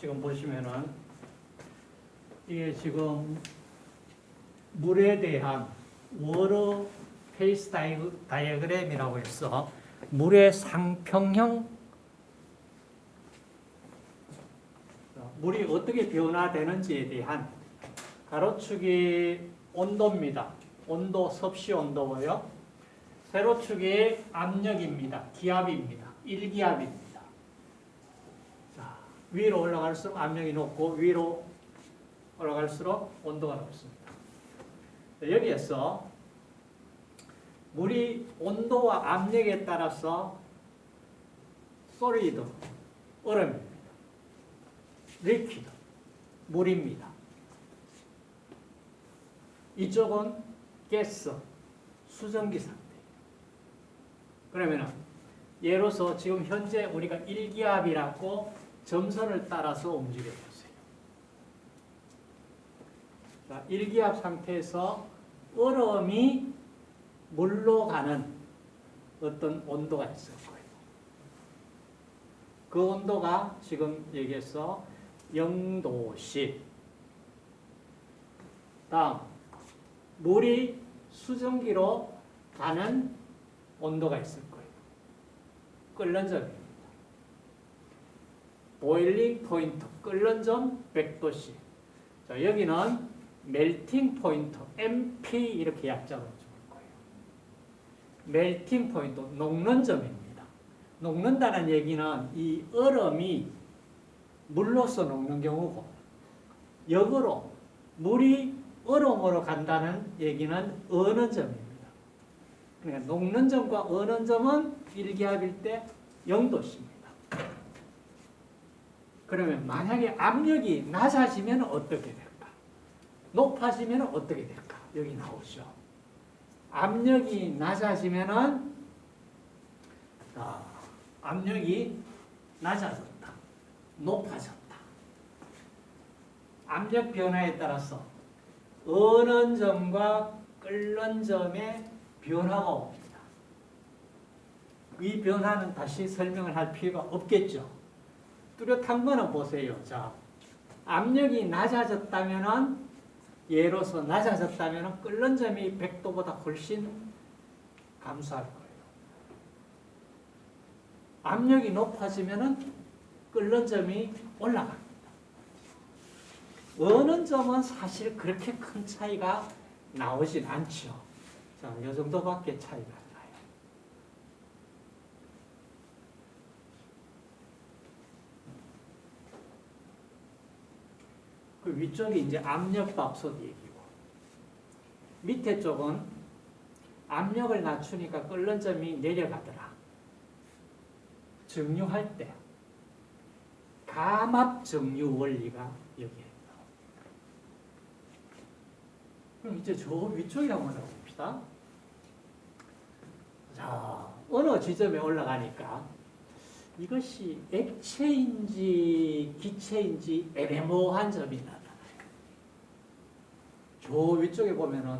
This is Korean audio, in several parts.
지금 보시면은 이게 지금 물에 대한 워러 페이스 다이어- 다이어그램이라고 해서 물의 상평형 물이 어떻게 변화되는지에 대한 가로축이 온도입니다. 온도 섭씨 온도고요. 세로축이 압력입니다. 기압입니다. 일기압입니다. 자, 위로 올라갈수록 압력이 높고 위로 올라갈수록 온도가 높습니다. 자, 여기에서 물이 온도와 압력에 따라서 소리드, 얼음입니다. 리퀴드, 물입니다. 이쪽은 가스, 수증기 상태. 그러면은 예로서 지금 현재 우리가 일기압이라고 점선을 따라서 움직여 보세요. 자, 일기압 상태에서 얼음이 물로 가는 어떤 온도가 있을 거예요. 그 온도가 지금 여기에서 0도씨. 다음, 물이 수증기로 가는 온도가 있을 거예요. 끓는 점입니다. 보일링 포인트, 끓는 점 100도씨. 자, 여기는 멜팅 포인트, MP 이렇게 약자로 줄 거예요. 멜팅 포인트, 녹는 점입니다. 녹는다는 얘기는 이 얼음이 물로서 녹는 경우고, 역으로 물이 얼음으로 간다는 얘기는 어는 점입니다. 그러니까 녹는 점과 어는 점은 일기압일 때 0도씨입니다. 그러면 만약에 압력이 낮아지면 어떻게 될까? 높아지면 어떻게 될까? 여기 나오죠. 압력이 낮아지면은 자, 압력이 낮아졌다. 높아졌다. 압력 변화에 따라서 어는 점과 끓는 점의 변화가 옵니다. 이 변화는 다시 설명을 할 필요가 없겠죠. 뚜렷한 거는 보세요. 자, 압력이 낮아졌다면은 예로서 낮아졌다면은 끓는 점이 100도보다 훨씬 감소할 거예요. 압력이 높아지면은 끓는 점이 올라갑니다. 어는 점은 사실 그렇게 큰 차이가 나오진 않죠. 자, 이 정도밖에 차이가 안 나요. 그 위쪽이 이제 압력 밥솥 얘기고, 밑에 쪽은 압력을 낮추니까 끓는 점이 내려가더라. 증류할 때 감압 증류 원리가 여기에. 그럼 이제 저 위쪽에 한번 올라봅시다. 자, 어느 지점에 올라가니까 이것이 액체인지 기체인지 애매모호한 점이 나타나요. 저 위쪽에 보면은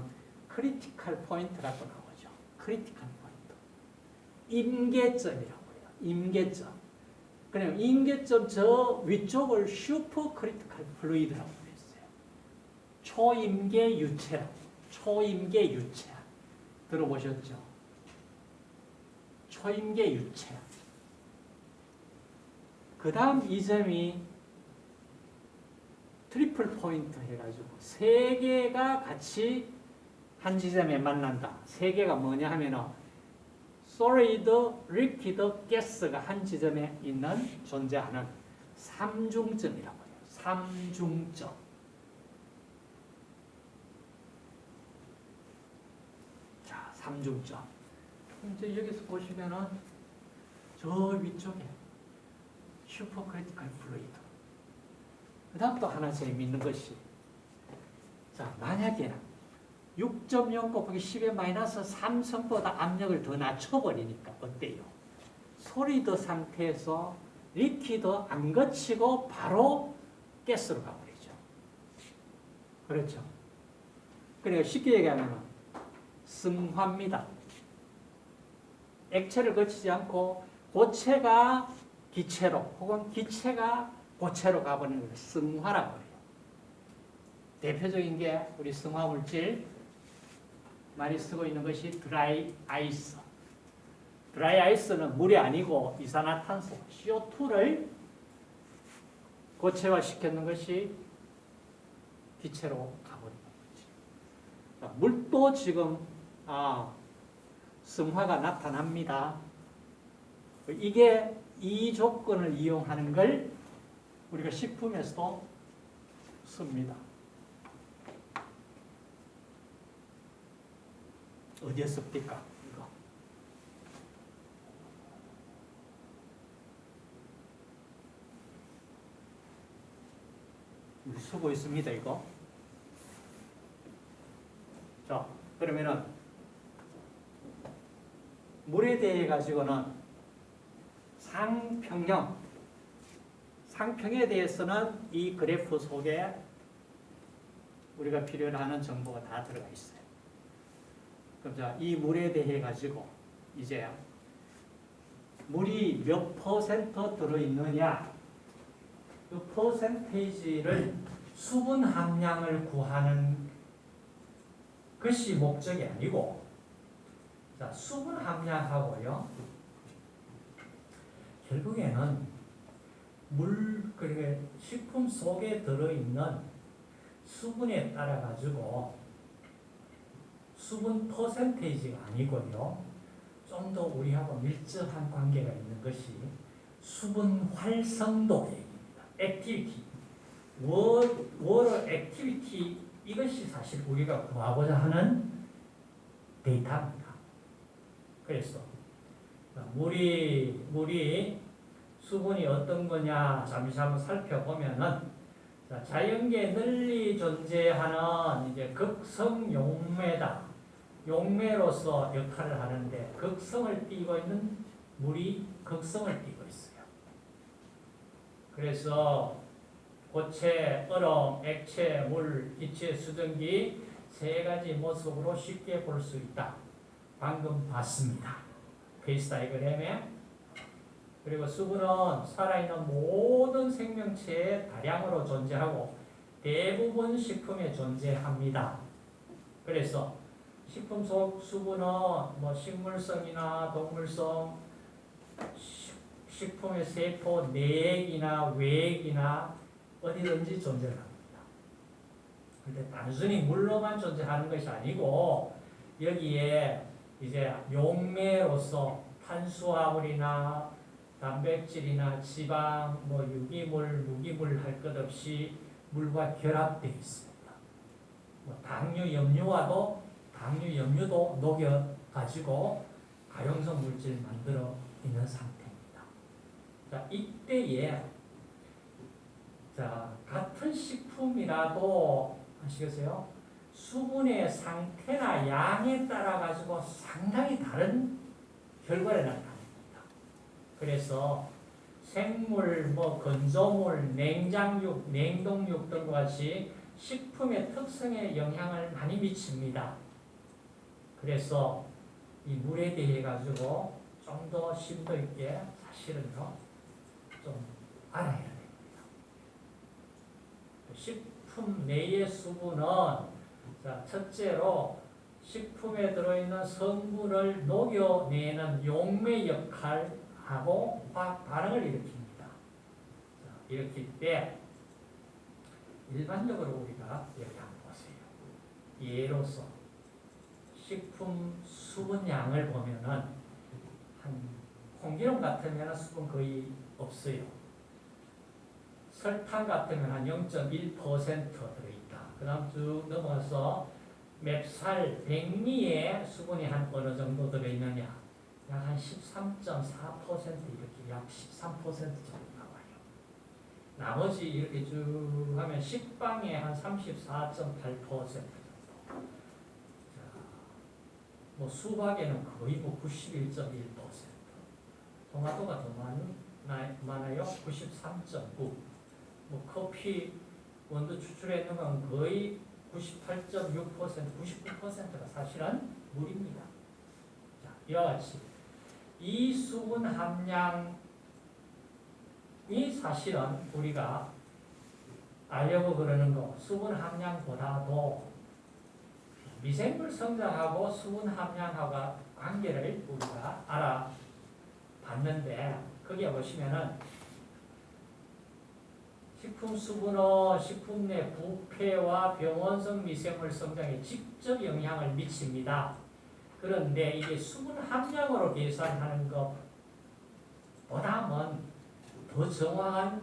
크리티컬 포인트라고 나오죠. 크리티컬 포인트. 임계점이라고 해요. 임계점. 그냥 임계점 저 위쪽을 슈퍼 크리티컬 플루이드라고 했어요. 초임계 유체라고. 초임계 유체. 들어보셨죠? 초임계 유체. 그 다음 이 점이 트리플 포인트 해가지고 세 개가 같이 한 지점에 만난다. 세 개가 뭐냐 하면은 솔리드, 리퀴드, 가스가 한 지점에 있는 존재하는 삼중점이라고 해요. 삼중점. 자, 삼중점. 이제 여기서 보시면은 저 위쪽에 슈퍼 크리티컬 플루이드. 그 다음 또 하나 재미있는 것이 자 만약에 6.0 곱하기 10의 마이너스 3성보다 압력을 더 낮춰버리니까 어때요? 소리드 상태에서 리퀴드 안 거치고 바로 가스로 가버리죠. 그렇죠. 그러니까 쉽게 얘기하면 승화입니다. 액체를 거치지 않고 고체가 기체로 혹은 기체가 고체로 가버리는 걸 승화라고 해요. 대표적인 게 우리 승화 물질 많이 쓰고 있는 것이 드라이 아이스. 드라이 아이스는 물이 아니고 이산화탄소 CO2를 고체화 시켰는 것이 기체로 가버리는 거지. 자, 물도 지금 아, 승화가 나타납니다. 이게 이 조건을 이용하는 걸 우리가 식품에서도 씁니다. 어디에 씁니까? 이거. 쓰고 있습니다, 이거. 자, 그러면은 물에 대해 가지고는 상평형, 상평에 대해서는 이 그래프 속에 우리가 필요로 하는 정보가 다 들어가 있어요. 그럼 자, 이 물에 대해 가지고 이제 물이 몇 퍼센트 들어있느냐 그 퍼센테이지를 수분 함량을 구하는 것이 목적이 아니고 자, 수분 함량하고요. 결국에는 물, 그러니까 식품 속에 들어있는 수분에 따라 가지고 수분 퍼센테이지가 아니고요. 좀 더 우리하고 밀접한 관계가 있는 것이 수분 활성도입니다. 액티비티. 워, 워러 액티비티 이것이 사실 우리가 구하고자 하는 데이터입니다. 그래서 물이 물이 수분이 어떤 거냐 잠시 한번 살펴보면은 자, 자연계에 널리 존재하는 이제 극성 용매다. 용매로서 역할을 하는데 극성을 띠고 있는 물이 극성을 띠고 있어요. 그래서 고체, 얼음, 액체, 물, 기체, 수증기 세 가지 모습으로 쉽게 볼 수 있다. 방금 봤습니다. 페이스 다이그램에 그리고 수분은 살아있는 모든 생명체의 다량으로 존재하고 대부분 식품에 존재합니다. 그래서 식품 속 수분은 뭐 식물성이나 동물성, 시- 식품의 세포 내액이나 외액이나 어디든지 존재합니다. 근데 단순히 물로만 존재하는 것이 아니고 여기에 이제 용매로서 탄수화물이나 단백질이나 지방, 뭐 유기물, 무기물 할 것 없이 물과 결합되어 있습니다. 뭐 당류, 염류와도 당류, 염류도 녹여 가지고 가용성 물질 만들어 있는 상태입니다. 자, 이때에 자, 같은 식품이라도 아시겠어요? 수분의 상태나 양에 따라 가지고 상당히 다른 결과를 나타냅니다. 그래서 생물, 뭐 건조물, 냉장육, 냉동육 등과 같이 식품의 특성에 영향을 많이 미칩니다. 그래서 이 물에 대해 가지고 좀 더 심도 있게 사실은요 좀 알아야 됩니다. 식품 내의 수분은 자, 첫째로 식품에 들어있는 성분을 녹여내는 용매 역할 하고 화학 반응을 일으킵니다. 자, 일으킬 때 일반적으로 우리가 이렇게 한번 보세요. 예로서 식품 수분량을 보면은 한 콩기름 같으면 수분 거의 없어요. 설탕 같으면 한 0.1% 들어있다. 그 다음 쭉 넘어가서 맵살, 백미에 수분이 한 어느 정도 들어있느냐. 약 한 13.4% 이렇게 약 13% 정도 나와요. 나머지 이렇게 쭉 하면 식빵에 한 34.8% 정도. 자, 뭐 수박에는 거의 뭐 91.1%. 토마토가 더 많, 많아요. 93.9. 뭐 커피 원두 추출해 있는 건 거의 98.6% 99%가 사실은 물입니다. 자, 이와 같이 이 수분 함량 이 사실은 우리가 알려고 그러는 거 수분 함량보다도 미생물 성장하고 수분 함량하고 관계를 우리가 알아봤는데 거기에 보시면은 식품 수분은 식품 내 부패와 병원성 미생물 성장에 직접 영향을 미칩니다. 그런데 이게 수분 함량으로 계산하는 것보다는 더 정확한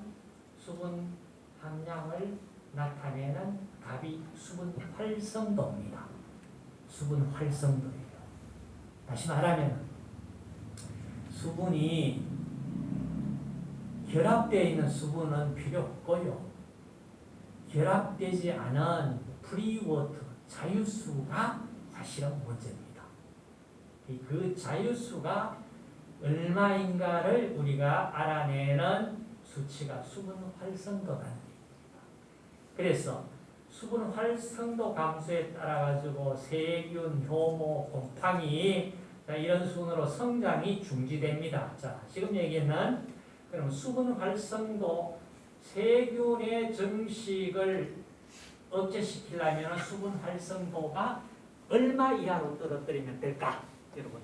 수분 함량을 나타내는 답이 수분 활성도입니다. 수분 활성도예요. 다시 말하면 수분이 결합되어 있는 수분은 필요 없고요. 결합되지 않은 프리워터, 자유수가 사실은 문제입니다. 이그 자유수가 얼마인가를 우리가 알아내는 수치가 수분 활성도라는 얘기입니다. 그래서 수분 활성도 감소에 따라 가지고 세균, 효모, 곰팡이 자, 이런 순으로 성장이 중지됩니다. 자, 지금 얘기는 그럼 수분 활성도 세균의 정식을 억제시키려면 수분 활성도가 얼마 이하로 떨어뜨리면 될까? 여러분.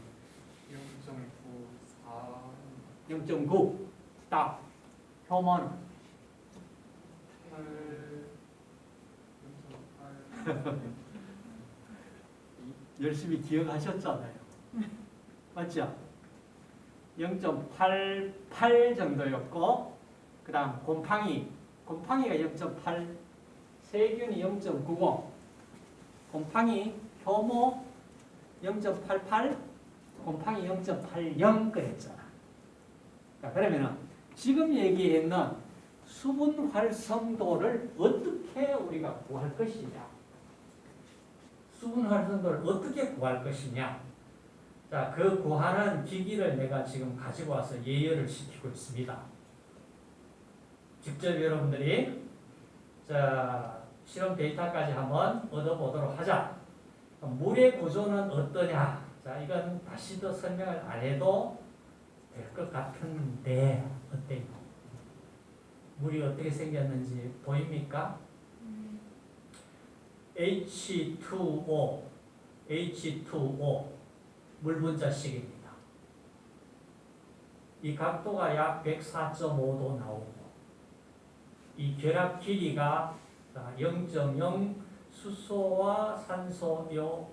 0.94 0.9 딱. 효모는 0.8 열심히 기억하셨잖아요. 맞죠? 0.88 정도였고 그 다음 곰팡이. 곰팡이가 0.8 세균이 0.90 곰팡이 효모 0.88 곰팡이 0.80 그랬잖아. 자, 그러면은 지금 얘기했는 수분 활성도를 어떻게 우리가 구할 것이냐? 수분 활성도를 어떻게 구할 것이냐? 자, 그 구하는 기기를 내가 지금 가지고 와서 예열을 시키고 있습니다. 직접 여러분들이 자, 실험 데이터까지 한번 얻어보도록 하자. 물의 구조는 어떠냐? 자, 이건 다시 더 설명을 안 해도 될 것 같은데 어때요? 물이 어떻게 생겼는지 보입니까? H2O, H2O 물 분자식입니다. 이 각도가 약 104.5도 나오고 이 결합 길이가 0.0 수소와 산소 요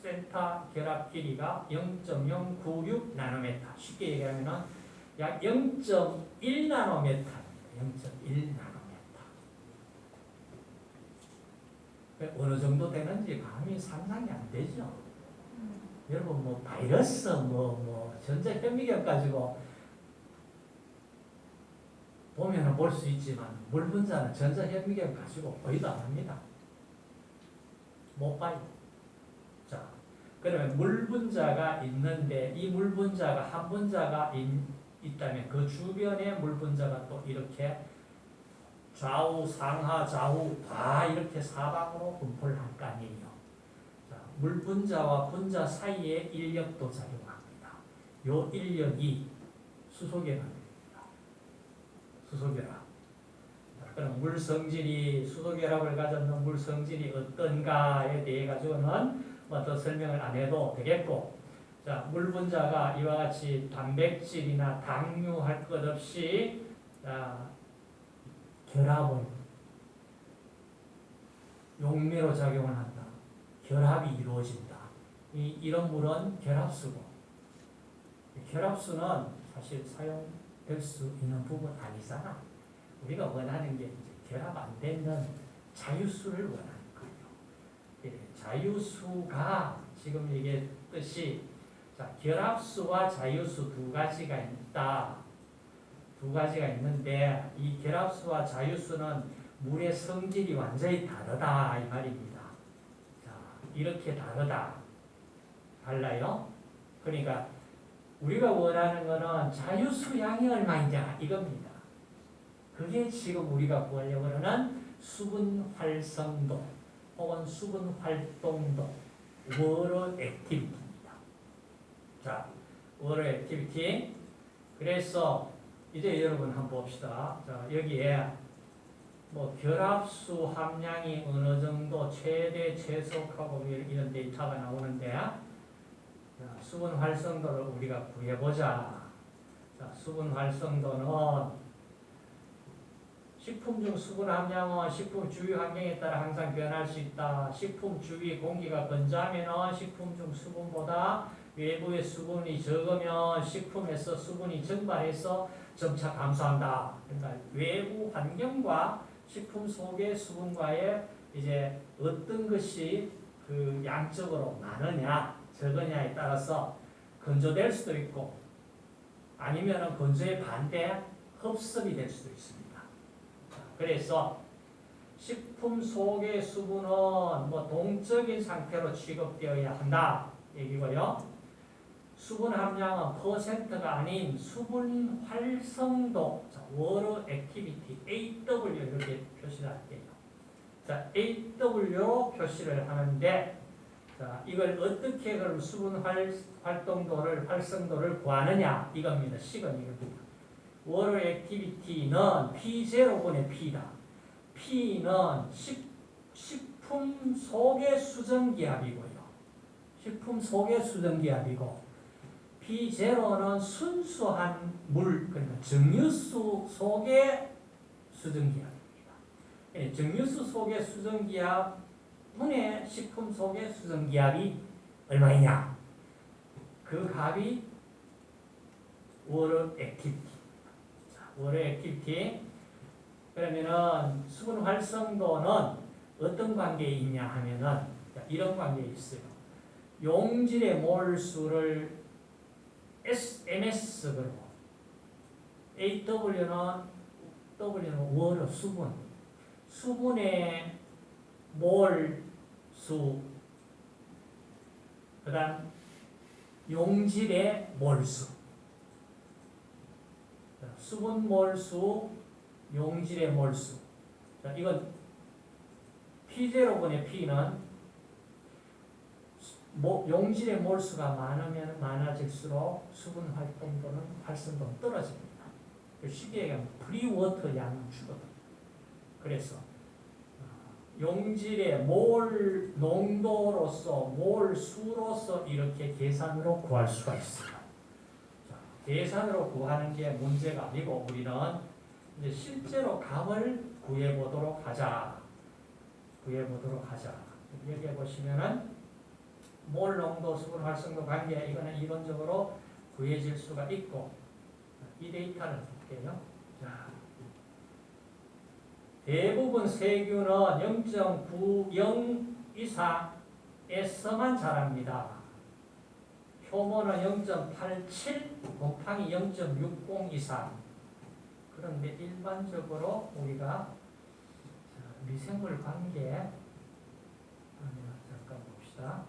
센터 결합 길이가 0.096 나노메타. 쉽게 얘기하면은 약0.1 나노메타입니다. 0.1 나노메타. 어느 정도 되는지 감이 상상이 안 되죠. 여러분 뭐 바이러스 뭐뭐 전자 현미경 가지고 보면은 볼 수 있지만 물 분자는 전자 현미경 가지고 거의도 안 합니다. 못 봐요. 자, 그러면 물 분자가 있는데 이 물 분자가 한 분자가 있, 있다면 그 주변에 물 분자가 또 이렇게 좌우 상하 좌우 다 이렇게 사방으로 분포를 할 거 아니에요. 자, 물 분자와 분자 사이에 인력도 작용합니다. 요 인력이 수소결합입니다. 수소결합. 자, 그럼 물 성질이 수소결합을 가졌는 물 성질이 어떤가에 대해 가지고는 뭐 더 설명을 안 해도 되겠고, 자, 물 분자가 이와 같이 단백질이나 당류 할 것 없이 자, 결합을 용매로 작용을 한다. 결합이 이루어진다. 이, 이런 물은 결합수고 이 결합수는 사실 사용될 수 있는 부분 아니잖아. 우리가 원하는 게 결합 안 되는 자유수를 원하는 거예요. 예, 자유수가 지금 얘기했듯이 자, 결합수와 자유수 두 가지가 있다. 두 가지가 있는데 이 결합수와 자유수는 물의 성질이 완전히 다르다 이 말입니다. 자, 이렇게 다르다. 달라요. 그러니까 우리가 원하는 거는 자유수 양이 얼마이냐 이겁니다. 그게 지금 우리가 구하려고 하는 수분 활성도 혹은 수분 활동도 워러 액티비티입니다. 자, 워러 액티비티. 그래서 이제 여러분 한번 봅시다. 자, 여기에 뭐 결합수 함량이 어느 정도 최대 최소하고 이런 데이터가 나오는데 자, 수분 활성도를 우리가 구해보자. 자, 수분 활성도는 식품 중 수분 함량은 식품 주위 환경에 따라 항상 변할 수 있다. 식품 주위 공기가 건조하면 식품 중 수분보다 외부의 수분이 적으면 식품에서 수분이 증발해서 점차 감소한다. 그러니까 외부 환경과 식품 속의 수분과의 이제 어떤 것이 그 양적으로 많으냐 적으냐에 따라서 건조될 수도 있고 아니면은 건조의 반대 흡습이 될 수도 있습니다. 그래서 식품 속의 수분은 뭐 동적인 상태로 취급되어야 한다 얘기고요. 수분 함량은 퍼센트가 아닌 수분 활성도, 자, 워러 액티비티, AW 이렇게 표시를 할게요. 자, AW로 표시를 하는데, 자, 이걸 어떻게 그럼 수분 활, 활동도를, 활성도를 구하느냐, 이겁니다. 식은 이겁니다. 워러 액티비티는 P0분의 P다. P는 식, 식품 속의 수정기압이고요. 식품 속의 수정기압이고, P0는 순수한 물, 그러니까 정유수 속의 수증기압입니다. 예, 정유수 속의 수증기압 분의 식품 속의 수증기압이 얼마이냐? 그 값이 워터 액티비티. 자, 워터 액티비티. 그러면은 수분 활성도는 어떤 관계에 있냐 하면은 자, 이런 관계에 있어요. 용질의 몰수를 S, MS로 AW는 W는 워터 수분 수분의 몰수 그 다음 용질의 몰수 자, 수분 몰수 용질의 몰수 자, 이건 P0분의 P는 모- 용질의 몰수가 많으면 많아질수록 수분 활동도는 활성도는 떨어집니다. 그 쉽게 얘기하면 프리워터 양을 주거든. 그래서 어, 용질의 몰 농도로서 몰 수로서 이렇게 계산으로 구할 수가. 자, 계산으로 구하는 게 문제가 아니고 우리는 이제 실제로 값을 구해 보도록 하자. 구해 보도록 하자. 여기에 보시면은 몰 농도, 수분 활성도 관계 이거는 이론적으로 구해질 수가 있고 이 데이터를 볼게요. 자, 대부분 세균은 0.90 이상에서만 자랍니다. 효모는 0.87 곱하기 0.60 이상. 그런데 일반적으로 우리가 자, 미생물 관계 잠깐 봅시다.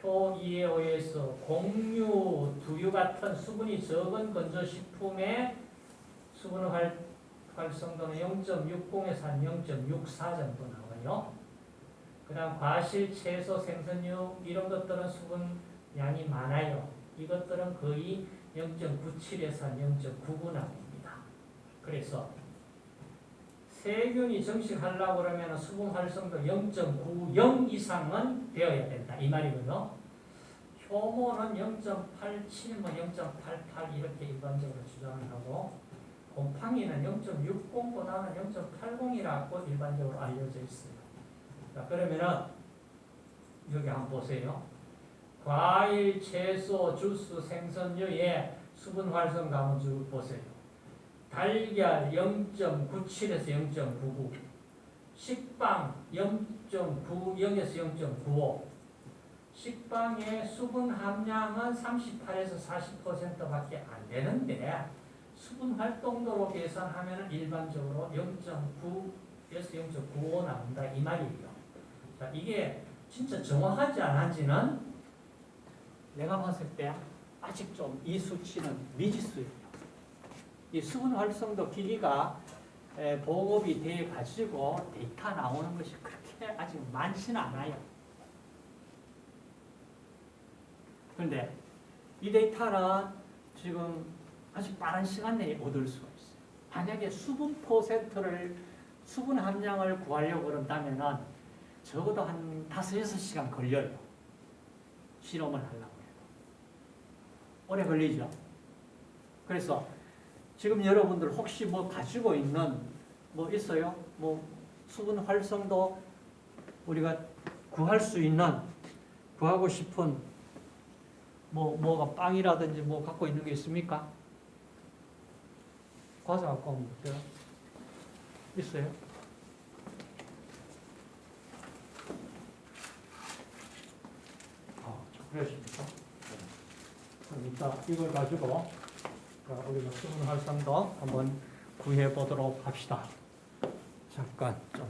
표 2에 의해서 공유, 두유 같은 수분이 적은 건조식품의 수분 활, 활성도는 0.60에서 한 0.64 정도 나와요. 그 다음 과실, 채소, 생선류 이런 것들은 수분 양이 많아요. 이것들은 거의 0.97에서 한0.99 나옵니다. 그래서 세균이 정식하려고 그러면 수분 활성도 0.90 이상은 되어야 된다. 이 말이고요. 효모는 0.87, 뭐 0.88 이렇게 일반적으로 주장을 하고 곰팡이는 0.60보다는 0.80이라고 일반적으로 알려져 있어요. 자, 그러면은 여기 한번 보세요. 과일, 채소, 주스, 생선류의 수분 한번 쭉 보세요. 달걀 0.97에서 0.99 식빵 0.90에서 0.95 식빵의 수분 함량은 38에서 40%밖에 안 되는데 수분 활동도로 계산하면 일반적으로 0.9에서 0.95 나온다 이 말이에요. 자 이게 진짜 정확하지 않은지는 내가 봤을 때 아직 좀 이 수치는 미지수예요. 이 수분 활성도 기기가 에, 보급이 돼 가지고 데이터 나오는 것이 그렇게 아직 많지는 않아요. 그런데 이 데이터는 지금 아주 빠른 시간 내에 얻을 수가 있어요. 만약에 수분 퍼센트를 수분 함량을 구하려고 그런다면은 적어도 한 다섯 여섯 시간 걸려요. 실험을 하려고 해도. 오래 걸리죠. 그래서 지금 여러분들 혹시 뭐 가지고 있는 뭐 있어요? 뭐 수분 활성도 우리가 구할 수 있는 구하고 싶은 뭐 뭐가 빵이라든지 뭐 갖고 있는 게 있습니까? 과자 갖고 어때요? 있어요? 아, 그러십니까? 그럼 이따 이걸 가지고 자, 우리가 수분 활성도 한번 구해 보도록 합시다. 잠깐 좀